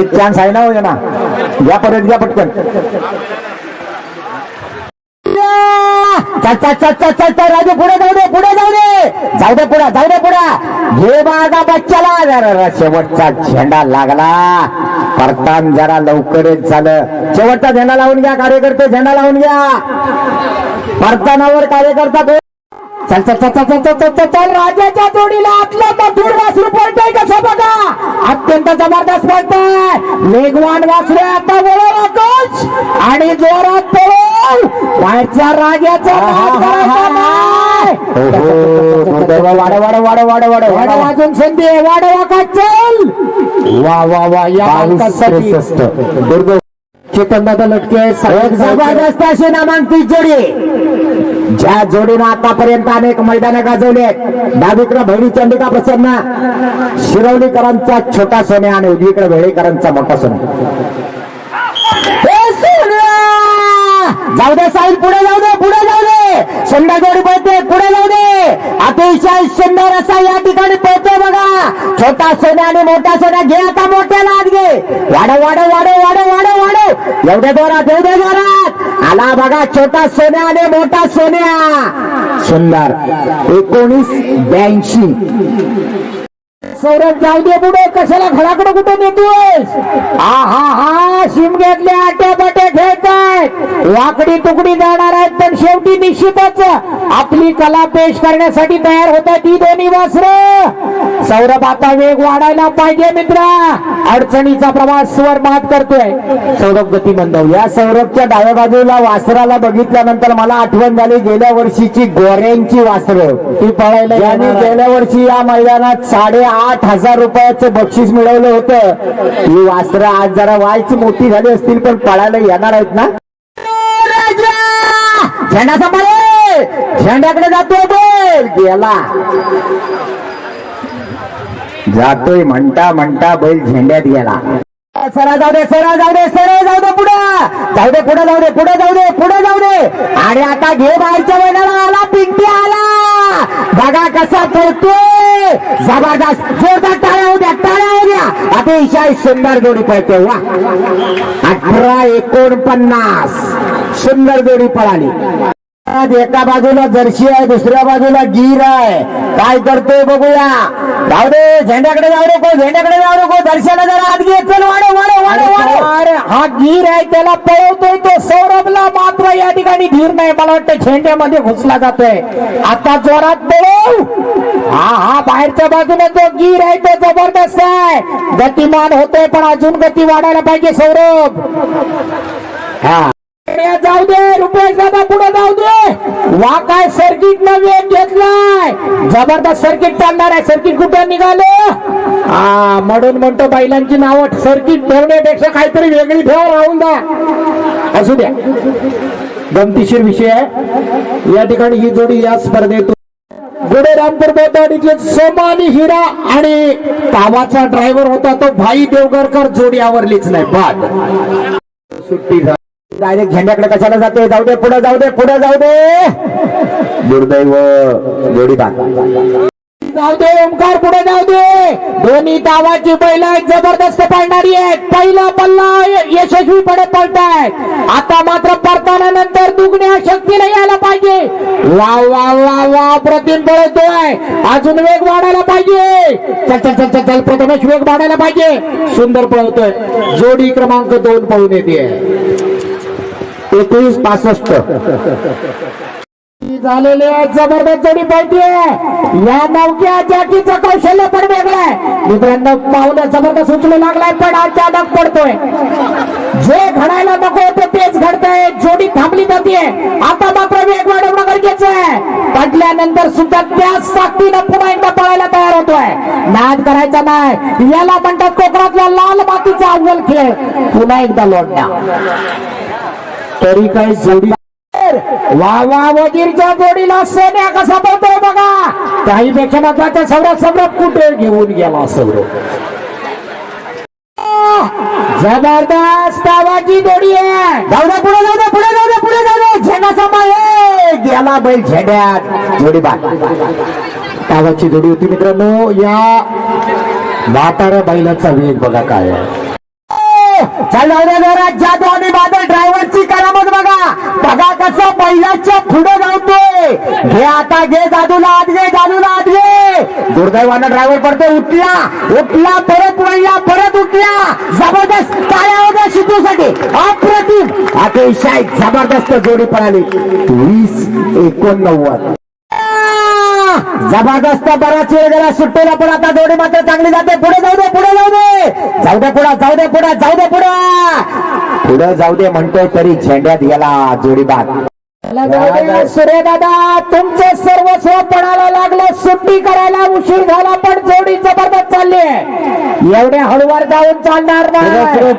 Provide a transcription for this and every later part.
एक चान्स आहे ना हो ना या परत घ्या पटकन. राजू पुढे जाऊ दे पुढे जाऊ दे. जाऊ दे पुढे जाऊ दे पुढे. घे बागा बच्चाला जरा शेवटचा झेंडा लागला. परतान जरा लवकरच झालं. शेवटचा झेंडा लावून घ्या कार्यकर्ते झेंडा लावून घ्या. परतानावर कार्यकर्ता चल चल चल चल चल चल चल चल चल राजाच्या जोडीला आतलं मथुर वासरू पळतंय कसं बघा अत्यंत जबरदस्त पळतंय वेगवान वासरू. आता वळव कोच आणि जोरात पळव बाहेरच्या राजाचा. वाड वाड वाड वाड वाड वाड वाजून संधी. वाढवा का चल वा वा वा या मालकासाठी दुर्ग चेतन दादा लटके जबरदस्त अशी नामांकित जोडी. ज्या जोडीनं आतापर्यंत अनेक मैदान गाजवले आहेत. डावीकडे भैरी चंडिका प्रसन्न शिरवलीकरांचा छोटा सोने आणि उजवीकडे भेळेकरांचा मोठा सोने ए, सोन्या! जाऊ दे साहिल पुढे जाऊ दे पुढे जाऊ दे. सुंदर जोडी पळते पुढे जाऊ दे. अतिशय सुंदर असा या ठिकाणी पळतो बघा. छोटा सोन्या आणि मोठा सोन्या घे आता मोठ्या लाट घे. वाढव वाढव वाढव वाढव वाढव वाढव. एवढ्या जोरात एवढ्या जोरात. आला बघा छोटा सोन्या आणि मोठा सोन्या. सुंदर. एकोणीस ब्याऐंशी. सौरभ जाऊ दे पुढे कशाला घराकडे कुठे नेतोयस? हा हा हा शिमग्यातले आट्या बट्या खेळतायत. वाकडी तुकडी जाणार आहेत पण शेवटी निश्चितच आपली कला पेश करण्यासाठी तयार होत आहेत ही दोन्ही वासर सौरभ आता वेग वाढायला पाहिजे मित्र. अडचणीचा प्रवास वर मात करतोय. सौरभ गती मंदव या सौरभच्या डाव्या बाजूला वासराला बघितल्यानंतर मला आठवण झाली गेल्या वर्षीची गोऱ्यांची वासरं. ती पळायला गेल्या वर्षी या मैदानात आठ हजार रुपयाचं बक्षीस मिळवलं होतं. ही वासरं आज जरा व्हायची मोठी झाली असतील पण पळायला येणार आहेत ना? झेंडा सांभाळे! झेंड्याकडे जातोय बैल! गेला. जातोय म्हणता म्हणता बैल झेंड्यात गेला. सरा जाऊ दे सरा जाऊ दे सरा जाऊ दे पुढे. जाऊ दे पुढे जाऊ दे पुढे जाऊ दे पुढे जाऊ दे. आणि आता घे बाहेरच्या मैदानाला आला पिंटी आला. बघा कसा पळतोय जबरदस्त. जोरदार टाळ्या होत्या टाळ्या होत्या अतिशय सुंदर जोडी पळते वा. अठरा एकोणपन्नास. सुंदर जोडी पळाली. एका बाजूला जर्सी आहे दुसऱ्या बाजूला गिर आहे. काय करतोय बघूया. जाऊ दे झेंड्याकडे जाऊ नको झेंड्याकडे जाऊ नको. दर्शना जरा आत घे. चल वाढव वाढव अरे हा गीर आहे त्याला पळवतोय तो. सौरभला मात्र या ठिकाणी गीर नाही. मला वाटतं झेंड्यामध्ये घुसला जातोय. आता जोरात पळव. हा हा बाहेरच्या बाजूने जो गीर आहे तो जबरदस्त आहे. गतिमान होतोय पण अजून गती वाढायला पाहिजे सौरभ. हा पुढे जाऊ दे रुपेश दादा पुढे जाऊ दे वा काय सर्किट न वेग घेतलाय. जबरदस्त सर्किट चालणार आहे. सर्किट कुठं निघालं? हा म्हणून म्हणतो बैलांची नावं सर्किट ठेवण्यापेक्षा काहीतरी वेगळी ठेव राहून द्या असू द्या. गमतीशीर विषय आहे. या ठिकाणी ही जोडी या स्पर्धेत गुडे रामपूर बोटाडीचे सोमानी हिरा आणि कामाचा ड्रायव्हर होता तो. भाई देवगरकर जोडी आवरलीच नाही. बाद. सुट्टी डायरेक्ट झेंड्याकडे कशाला जाते? जाऊ दे पुढे जाऊ दे पुढे जाऊ दे. दुर्दैव जोडीदार जाऊ दे ओंकार पुढे जाऊ दे. दोन्ही तावाची बैल जबरदस्त पडणारी आहेत. पहिला पल्ला यशस्वीपणे पडतायत आता मात्र परताना नंतर दुगण्या शक्तीने यायला पाहिजे. वा वा वा वा प्रतिम पळतोय अजून वेग वाढायला पाहिजे. चल चल चल चल चल प्रथमेश वेग वाढायला पाहिजे. सुंदर पळतोय. जोडी क्रमांक दोन पळून येते. एकोणीस पासष्ट. झालेले आहेत जबरदस्त जोडी पाहिजे. या नौक्या जॅकीचं कौशल्य पण वेगळं आहे. मित्रांनो पाहुणं जबरदस्त उचलू लागलाय पण अचानक पडतोय. जे घडायला नको होतं तेच घडतंय. जोडी थांबली जाते आता मात्र वेग वाढवणं गरजेचं आहे पडल्यानंतर सुद्धा त्याच ताकदीनं पुन्हा एकदा पळायला तयार होतोय. नाद करायचा नाही. याला म्हणतात कोकणातल्या लाल मातीचा अव्वल खेळ. पुन्हा एकदा लोडण्या तरी काही जोडी वा वा वजीरच्या जोडीला सोन्या कसा पळतोय बघा. काही पेक्षा महत्त्वाचा सौरभ सौरभ कुठे घेऊन गेला सौरभ? जबरदस्त आवाजी जोडी आहे. जाऊ दे पुढे जाऊ दे पुढे जाऊ दे पुढे जाऊ दे. झेंडा सांभाळे. गेला बैल झेंड्यात. जोडीदार तावाची जोडी होती मित्रांनो या म्हाताऱ्या बैलाचा वेग बघा काय आहे. चल जाऊ दे आणि बादल ड्रायव्हरची करामत बघा. बघा कसं पहिल्याच्या पुढे जाऊतोय घे आता घे जादूला आत घे जादूला आत घे. दुर्दैवानं ड्रायव्हर पडतो उठला. उठला परत वळला परत उठला. जबरदस्त काय होत्या शिकूसाठी अप्रतिम. अतिशय जबरदस्त जोडी पळाली. वीस एकोणनव्वद. जबरदस्त बराच वेळ गेला सुट्टीला पण आता जोडी मात्र चांगली जाते पुढे जाऊ दे पुढे जाऊ दे जाऊ दे पुढे जाऊ दे पुढे जाऊ दे पुढे पुढे जाऊ दे म्हणतोय तरी झेंड्यात गेला जोडी बाद सूर्य दादा तुमचे सर्वस्व पणाला लागलं सुट्टी करायला उशीर झाला पण जोडी जबरदस्त चालली आहे एवढे हळूवार जाऊन चालणार नाही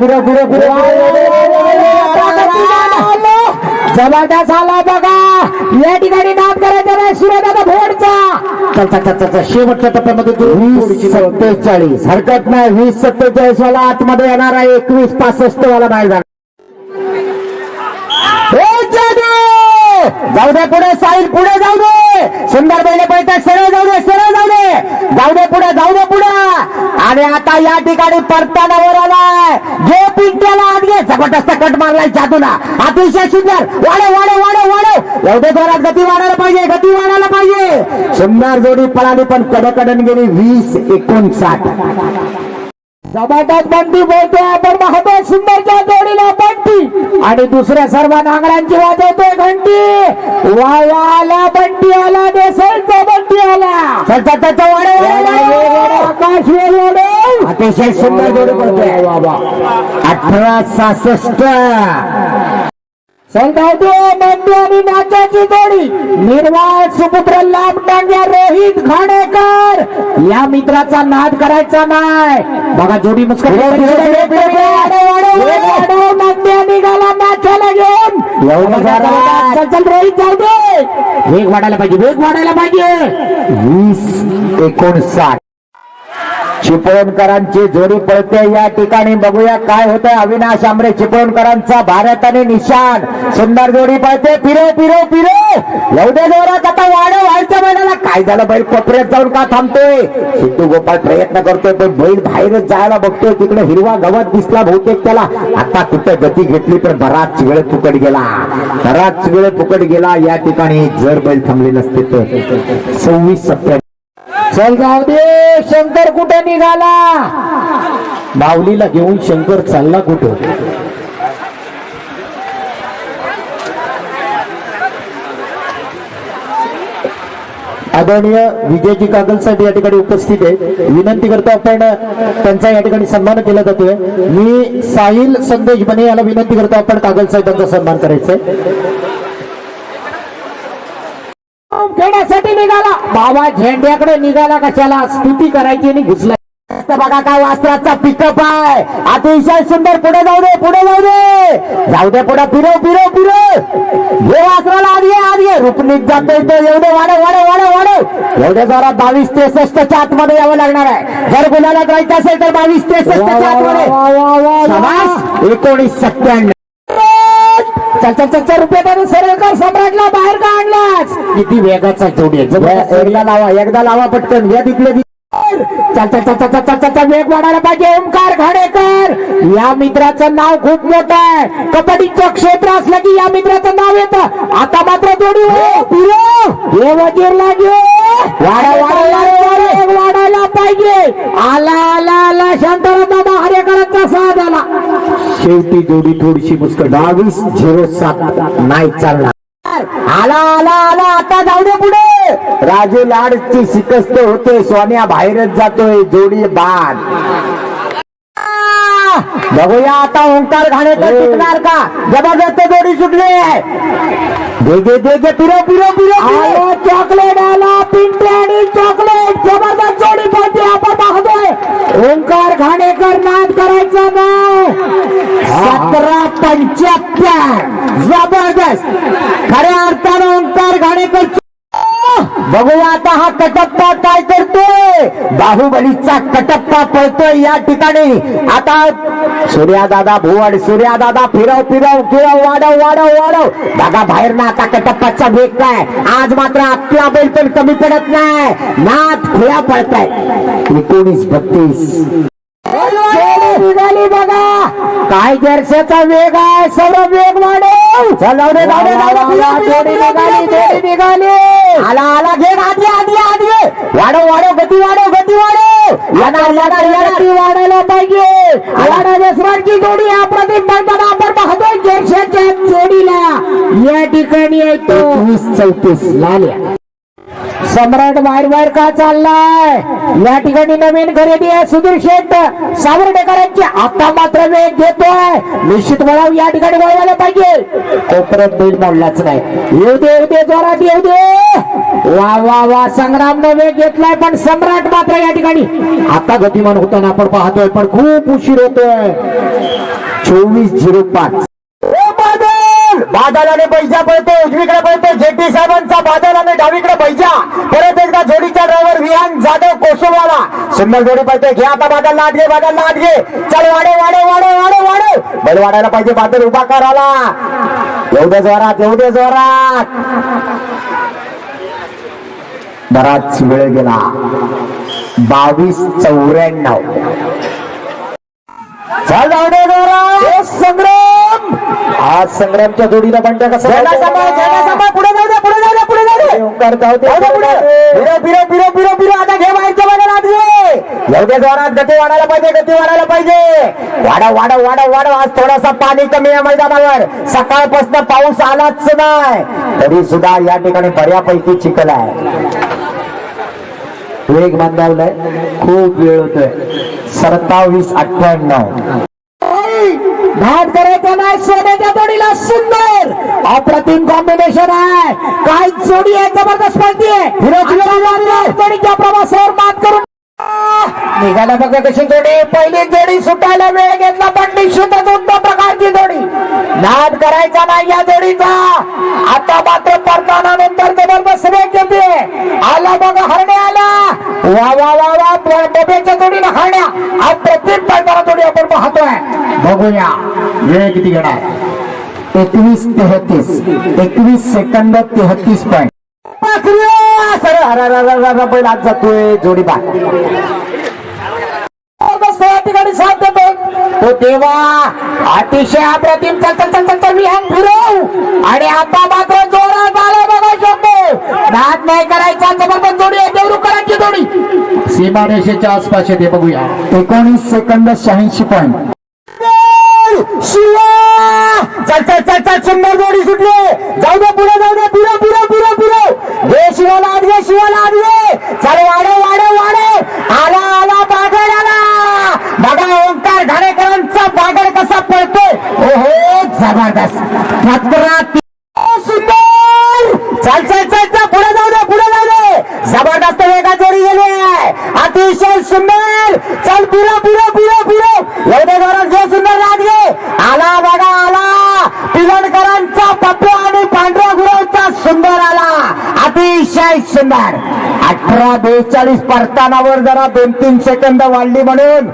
जबरदस्त आला बघा. या ठिकाणी नाद करायचा नाही सूर्यदादा भोडचा चल चल चल चल शेवटच्या टप्प्यामध्ये तू वीस सत्तेचाळीस. हरकत नाही वीस सत्तेचाळीस वाला आतमध्ये येणार आहे. एकवीस पासष्ट वाला बाहेर जाणार! जाऊ दे! पुढे साईल पुढे जाऊ दे! सुंदर बैले पळतात सरळ जाऊ दे सरळ जाऊ दे! जाऊ दे पुढे जाऊ दे पुढे! आणि आता या ठिकाणी परताना वर घे जबरदस्त कट मारलाय जादूला. अतिशय सुंदर. वाडे वाडे वाडे वाडे एवढे जोरात गती वाढायला पाहिजे गती वाढायला पाहिजे. सुंदर जोडी पळाली पण कडकडन गेली वीस एकोणसाठ. जबरदस्त बंटी बोलतोय आपण. पाहतो सुंदरच्या जोडीला बंटी आणि दुसऱ्या सर्व नांगरांची वाजवतोय घंटी. वा आला बंटी आला. देसाईचा बंटी आला. आकाश वाढव. अतिशय सुंदर जोडी पडतोय अठरा सहासष्ट. संघावतो बंटी आणि नाचाची जोडी. निर्वाळ सुपुत्र लांब टांग्या रोहित घाणेकर. या मित्राचा नाद करायचा नाही. बघा जोडी पुढे. नाट्य निघाला नाचाला घेऊन. चल चल रोहित जाऊ दे. वेग वाढायला पाहिजे वेग वाढायला पाहिजे. वीस एकोणसाठ. चिपळूणकरांची जोडी पळते. या ठिकाणी बघूया काय होतंय. अविनाश आमरे चिपळूणकरांचा भारत आणि निशान सुंदर जोडी पळते. फिरो फिरो फिरो. एवढ्या जोरात आता वाढ व्हायच्या महिन्याला काय झालं बैल? कोपऱ्यात जाऊन का थांबतोय? सिद्धू गोपाळ प्रयत्न करतोय पण बैल बाहेरच जायला बघतोय. तिकडे हिरवा गवत दिसला बहुतेक त्याला. आता कुठे गती घेतली तर बराच वेळ फुकट गेला. बराच वेळ फुकट गेला. या ठिकाणी जर बैल थांबले नसते तर सव्वीस सत्तर चल जाऊ दे शंकर कुठे निघाला? माऊलीला घेऊन शंकर चालला कुठं? आदरणीय विजयजी कागल साहेब या ठिकाणी उपस्थित आहे विनंती करतो आपण त्यांचा या ठिकाणी सन्मान केला जातोय. मी साहिल संदेश बने याला विनंती करतो आपण कागल साहेबांचा सन्मान करायचा आहे खेळण्यासाठी निघाला बाबा झेंड्याकडे निघाला कशाला? स्तुती करायची आणि घुसला. बघा काय वास्त्राचा पिकअप आहे. अतिशय सुंदर. पुढे जाऊ दे पुढे जाऊ दे. जाऊ दे पुढे फिरव फिरव फिरव हे वासराला आधी आधी रुपनीत जातोय तो एवढे वाढव वाढव वाढव वाढव एवढे जरा बावीस त्रेसष्टच्या आतमध्ये यावं लागणार आहे. जर गुलाला जायचं असेल तर बावीस त्रेसष्टच्या आतमध्ये. एकोणीस सत्त्याण्णव. चल चल चल चल रुपये सरळकर सम्राटला बाहेर का आणलास किती वेगाचा जोडी आहे. एकदा लावा एकदा लावा पटकन. या तिकडे चल चल चल चल चल चल चल वेग वाढायला पाहिजे ओमकार घाडेकर या मित्राचं नाव खूप मोठं आहे कबड्डीचं क्षेत्र असलं की या मित्राचं नाव येत आता मात्र जोडी वाढायला पाहिजे आला आला आला शांताराम दादा हरेकरांचा साथ आला शेवटी जोडी थोडीशी मुस्क बावीस झिरो सात नाही चालला आला आला आला आता जाऊ दे पुढे राजू लाडची शिकस्त होते सोन्या बाहेरच जातोय जोडी बाद. बघूया आता ओंकार घाणेकर टिकणार का? जबरदस्त जोडी सुटली. दे दे दे दे फिरो फिरो फिरो फिरो. आला चॉकलेट आला पिंटे आणि चॉकलेट जबरदस्त जोडी पडते आपण पाहतोय ओंकार घाणेकर नाद करायचा नाही सतरा पंच्याहत्तर. जबरदस्त. खऱ्या अर्थानं ओंकार घाणेकर बघूया आता हा कटप्पा काय करतोय. बाहुबलीचा कटप्पा पळतोय या ठिकाणी. आता सूर्यादादा भुवड सूर्यादादा फिरव फिरव फिरव वाढव वाढव वाढव. दादा बाहेर ना आता कटप्पाचा वेग काय. आज मात्र आपला बैल पण कमी पडत नाही. नाथ खुळ्या पळताय. एकोणीस बत्तीस. काय जर्सेचा वेग आहे? सर्व वेग वाढव. चल जाऊ दे जाऊ दे जाऊ दे. वा, वा, फिरो, फिरो, जोडी फिरो, निघाली फिरो, जोडी फिरो. निघाली. आला आला घे आधी आधी आधी. वाढव वाढव गती वाढव गती वाढव. येणार येणार येणार. वाढायला पाहिजे. वाढा जसवाडची जोडी. अप्रतिम बनताना आपण पाहतोय. जर्सेच्या जोडीला. या ठिकाणी येतो चौतीस. लाल्या सम्राट बाहेर बाहेर का चाललाय? या ठिकाणी नवीन खरेदी आहे सुधीर शेठ. सावर्डेकरांची आता मात्र वेग घेतोय. निश्चित वळाव या ठिकाणी वळवायला पाहिजे. कोपऱ्यात बैल मोडलाच नाही. येऊ दे येऊ दे जोरात येऊ दे. वा वा वा संग्रामनं वेग घेतलाय पण सम्राट मात्र या ठिकाणी. आता गतिमान होताना आपण पाहतोय पण खूप उशीर होतोय. चोवीस झिरो पाच. बादलाने पैजा पळतो उजवीकडे पळतो जेटी साहेबांचा बादलाने डावीकडे पैजा परत एकदा जोडीचा ड्रायव्हर विहान जाधव कोसुवाला. सुंदर जोडी पळतोय घे आता बादल लाट घे बादल लाट घे. चल वाडे वाडे वाडे वाडे वाडे बल वाढायला पाहिजे बादल उभा कराला येऊ दे जोरात येऊ दे जोरात. बराच वेळ गेला. बावीस चौऱ्याण्णव चल जाऊ दे जोरात संग्राम आज संग्रामच्या जोडीला बंड्या कसं. पुढे जाऊ पुढे जाऊ पुढे जाऊ दे. ओंकार जाऊ दे. जाऊ दे पुढे आता घे बाहेरच्या बाहेर आत घे. येऊ दे जोरात गती वाढायला पाहिजे गती वाढायला पाहिजे. वाढव वाढव वाढव वाढव. आज थोडासा पाणी कमी आहे मैदानावर. सकाळपासून पाऊस आलाच नाही. तरी सुद्धा या ठिकाणी बऱ्यापैकी चिखल आहे. वेग मंदावलाय खूप वेळ होतोय. सत्तावीस अठ्ठ्याण्णव. घाट करायचा नाही सोन्याच्या जोडीला सुंदर अप्रतिम कॉम्बिनेशन आहे. काय जोडी आहे जबरदस्त आहे. जोडीच्या प्रवासावर मात करून निघाला बघा कशी जोडी पहिली जोडी सुटायला वेळ घेतला पण निश्चितच उत्तम प्रकारची जोडी. नाद करायचा नाही या जोडीचा. आता मात्र परताना नंतर जबरदस्त वेग घेते आला बघा हरणे आला. वा वा वा वा डब्याच्या जोडीला हरण्या. आज प्रत्येक पडताना जोडी आपण पाहतोय. बघूया. वेळ किती घेणार? एकवीस तेहतीस. एकवीस सेकंद तेहतीस पॉईंट. बैल आज जातोय जोडी ठिकाणी साथ देतो तो देवा अतिशय अप्रतिम चल चल चल चल चल विहान फिरव. आणि आता मात्र जोरात आला बघा शकतो नाद नाही करायचा जबरदस्त जोडी आहे देवरुकरांची जोडी. सीमारेषेच्या आसपास येते बघूया. एकोणीस सेकंद शहाऐंशी पॉईंट चल चल चल चल सुंदर जोडी सुटली. जाऊ दे पुढे जाऊ दे पुढे पुढे पुढे पुढे घे शिवाला आत घे शिवाला आत घे. चल वाढे वाढे वाढे आला आला बागड आला. बघा ओंकार घाणेकरांचा बागड कसा पळतोय. हो जबरदस्त. खतरा सुंदर चल चल चल चल पुढे जाऊ दे पुढे जाऊ दे जबरदस्त वेगा जोडी गेली आहे अतिशय सुंदर चल पुरा पुरा पुरा पुरा एवढे घरात घे सुंदर राज घे आला बघा आला पिलनकरांचा पप्पू आणि पांढऱ्या गुरवचा सुंदर आला सुंदर. अठरा बेचाळीस परतानावर जरा दोन तीन सेकंद वाढली म्हणून.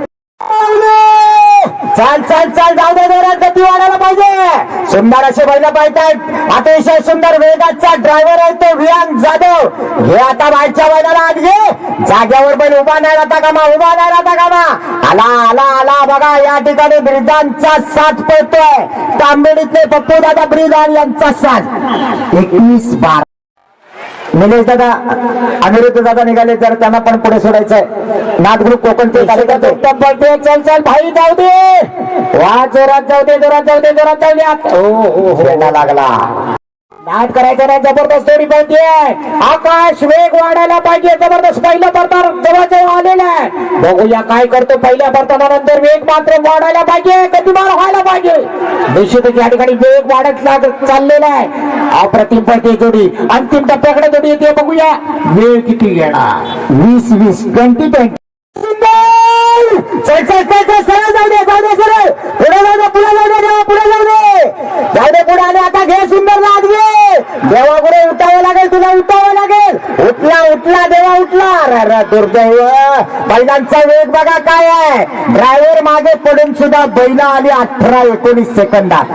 चाल चाल चाल जाऊ दे गती वाढायला पाहिजे. सुंदर असे बैल पाहिजेत अतिशय सुंदर वेगाचा ड्रायव्हर आहे तो विहान जाधव. हे आता बाहेरच्या बैलाला आत जाग्यावर बैल उभा नाही राहता कामा उभा नाही राहता कामा. आला आला आला बघा या ठिकाणी ब्रिजांचा साथ पडतोय तांबेडीतले पप्पू दादा ब्रिजान यांचा साथ. एकवीस बारा. निलेश दादा अनिरुद्ध दादा निघाले तर त्यांना पण पुढे सोडायचंय. नाथ ग्रुप कोकणचे कार्यकर्ते चल चल भाई जाऊ दे. वा जोरात जाऊ दे जोरात जाऊ दे जोरात जाऊ दे. हो हो हो. लागला. नाद करायचं नाही जबरदस्त जोडी पळते आकाश वेग वाढायला पाहिजे जबरदस्त पहिलं परतार जवळजवळ आलेला आहे. बघूया काय करतो पहिल्या परतानानंतर वेग मात्र वाढायला पाहिजे गतिमान व्हायला पाहिजे. निश्चितच या ठिकाणी वेग वाढत लागत चाललेला आहे. अप्रतिम पाहिजे जोडी अंतिम टप्प्याकडे जोडी येते बघूया. वेळ किती घेणार वीस वीस ट्वेंटी ट्वेंटी सरळ जाऊ दे जाऊ दे सरळ. पुढे जाऊ दे पुढे जाऊ दे पुढे जाऊ दे. जाऊ दे पुढे आणि आता घे सुंदर लाद घे. देवा पुढे उठावं लागेल तुला उठावं लागेल. उठला उठला देवा उठला. दुर्दैव. बैलांचा वेग बघा काय आहे. ड्रायव्हर मागे पडून सुद्धा बैल आली अठरा एकोणीस सेकंदात.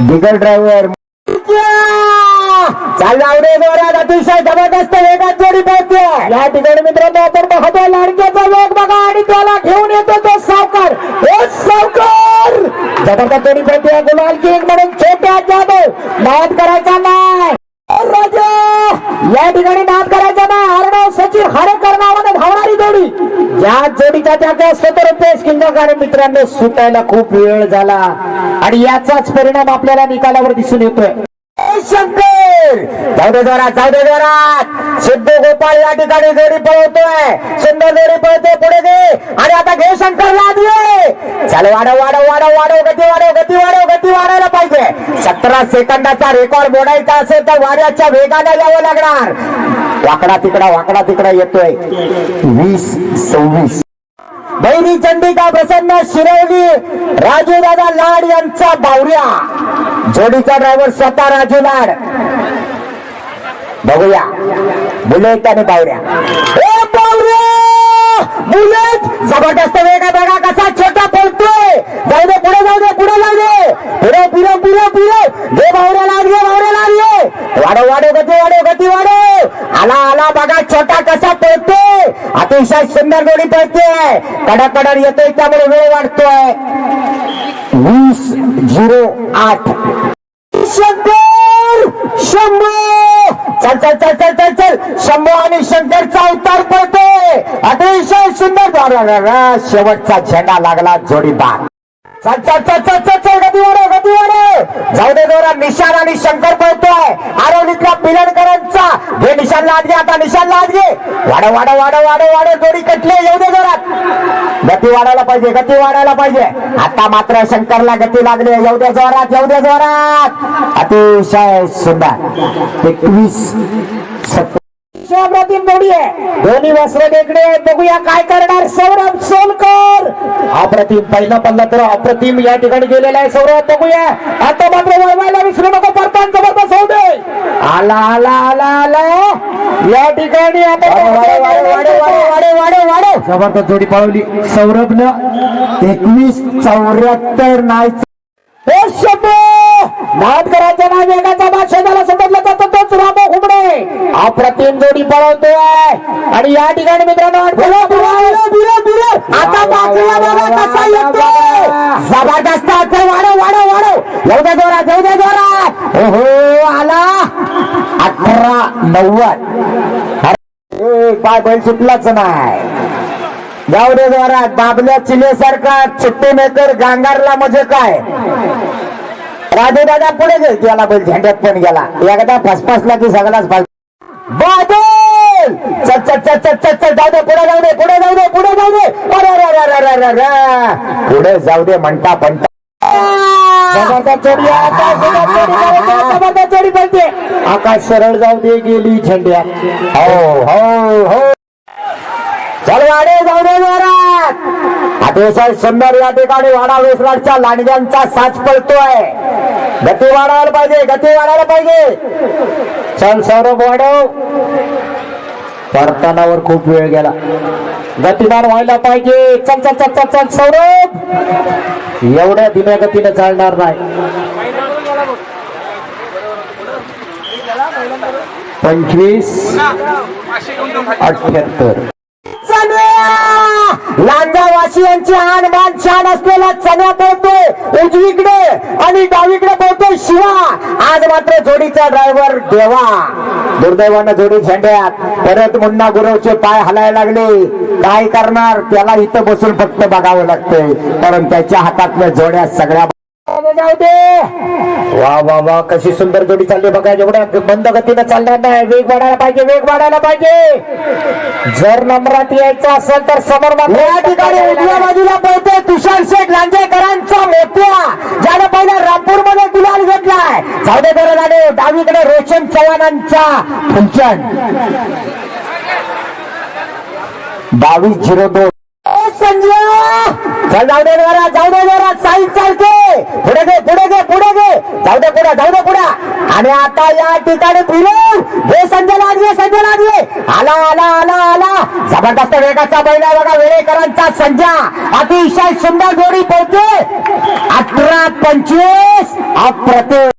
बिगर ड्रायव्हर चालला जाऊ जोरात अतिशय जबरदस्त वेगात जोडी पोहोचते या ठिकाणी मित्रांनो आपण पाहतो लाडक्याचा वेग बघा आणि त्याला घेऊन येतो तो सावकार. हो सावकार! मालकी म्हणून छोट्या जाधव नाद करायचा नाही. राजा! या ठिकाणी नाद करायचा नाही. अर्णव सचिन हरेकर नावाने धावणारी जोडी. या जोडीचा त्या सतर रुपये किंजकार मित्रांनो सुटायला खूप वेळ झाला. आणि याचाच परिणाम आपल्याला निकालावर दिसून येतोय. शंकर! जाऊ दे जोरात जाऊ दे जोरात सिद्धू गोपाळ या ठिकाणी जोडी पळवतोय. सुंदर जोडी पळतोय पुढे दे आणि आता घे शंकर लागले चालू वाढव वाढव वाढव वाढव गती वाढव गती वाढव गती वाढायला पाहिजे. सतरा सेकंदाचा रेकॉर्ड मोडायचा असेल तर वाऱ्याच्या वेगाने यावं लागणार. वाकडा तिकडा वाकडा तिकडा येतोय. वीस सव्वीस. बैरी चंडिका प्रसन्न शिरवली राजू दादा लाड यांचा बावऱ्या. जोडीचा ड्रायव्हर स्वतः राजू लाड. बघूया. बुलेट आणि बावऱ्या. बुलेट जबरदस्त वेग आहे बघा कसा छोटा पळतोय. जाऊ दे पुढे जाऊ दे पुढे जाऊ दे. पुढे पुढे पुढे पुढे. घे बावऱ्या लाड घे बावऱ्या लाड घे वाढव वाढव गती वाढव गती वाढव. आला आला बघा छोटा कसा पळतोय. अतिशय सुंदर गोडी पळतोय. कडक येतोय त्यामुळे वेळ वाढतोय. वीस झिरो आठ. शंकर! शंभू! चल चल चल चल चल चल. शंभू आणि शंकरचा अवतार पडतोय अतिशय सुंदर द्वारा शेवटचा झेंडा लागला जोडीदार. गती गती वाढव जाऊ दे जोरा निशान आणि शंकर पळतोय. आरोलीतल्या पिलणकरांचा. हे निशान लाद घे आता निशान लाद घे. वाड वाड वाड वाड जोडी कटले येऊ दे जोरात. गती वाढायला पाहिजे गती वाढायला पाहिजे. आता मात्र शंकरला गती लागली येऊ दे जोरात येऊ दे जोरात. अतिशय सुंदर. एकवीस अप्रतिम जोडी आहे. दोन्ही वस्त्र देखणे बघूया काय करणार सौरभ सोलकर अप्रतिम पहिला पल्ला तर अप्रतिम या ठिकाणी गेलेला आहे. सौरभ बघूया. आता मात्र वळवायला विसरू नको. परतान जबरदस्त होऊ दे आला आला आला आला. या ठिकाणी आपण जबरदस्त जोडी पळवली. सौरभनं एकवीस चौऱ्याहत्तर नाही नाद करायचा ना वेगाचा भाषा त्याला समजलं जातं तोच रामो घुमडे अप्रतिम जोडी पळवतोय. आणि या ठिकाणी मित्रांनो आता कसा येतोय? जबरदस्त वाढव वाढव वाढव. येऊ दे जोरात येऊ दे जोरात. हो आला. अठरा नव्वद. अरे पाय बैल सुटलाच नाही. जाऊ दे जोरात. बाबल्या चिलेसारखा चिट्टी मेकर गांगारला म्हणजे काय? राजू दादा पुढे गेल त्याला बैल झेंड्यात पण गेला. एकदा फसफसला की सगळाच फास बादल चल चल चल जाऊ दे पुढे जाऊ दे पुढे जाऊ दे पुढे जाऊ दे अरे अरे अरे अरे अरे अरे पुढे जाऊ दे म्हणता म्हणता. जबरदस्त जोडी आकाश सरळ जाऊ दे गेली झेंड्या. हो हो हो. चल वाडे जाऊ दे जोरात अतिशय शंभर या ठिकाणी वाडा वेसराडच्या लांडग्यांचा साच पळतोय. गती वाढायला पाहिजे गती वाढायला पाहिजे. चल सौरभ वाढव परतानावर खूप वेळ गेला. गतिमान व्हायला पाहिजे. चल चल चल चल चल सौरभ! एवढ्या धीम्या गतीने चालणार नाही. पंचवीस अठ्याहत्तर. लांजावासियांची आण मान छान असलेला चण्या पळतोय उजवीकडे आणि डावीकडे पळतोय शिवा. आज मात्र जोडीचा ड्रायव्हर देवा. दुर्दैवानं जोडी झेंड्यात. परत मुन्ना गुरवचे पाय हलायला लागले. काय करणार? त्याला इथं बसून फक्त बघावं लागतंय. कारण त्याच्या हातातल्या जोड्या सगळ्या जाऊ दे. वा वा वा कशी सुंदर जोडी चालली बघा एवढ्या मंद गतीने चालणार नाही. वेग वाढायला पाहिजे वेग वाढायला पाहिजे. जर नंबरात यायचं असेल तर समोर या ठिकाणी उजव्या बाजूला पळतोय तुषार शेठ लांजेकरांचा मोठ्या. ज्याने पहिला रामपूरमध्ये गुलाल घेतलाय. बरं झाले डावीकडे रोशन चव्हाणांचा फुलचंद. बावीस झिरो दोन. चल जाऊ दे जरा जाऊ दे जरा. साई चालते पुढे गे पुढे घे पुढे घे. जाऊ दे पुढे जाऊ दे पुढे. आणि आता या ठिकाणी फिरून हे संजय लागले संजय लागले आला आला आला आला. जबरदस्त वेगाचा बैला बघा वेळेकरांचा संजय अतिशय सुंदर गोडी पोहोचते अठरा पंचवीस. अप्रतिम.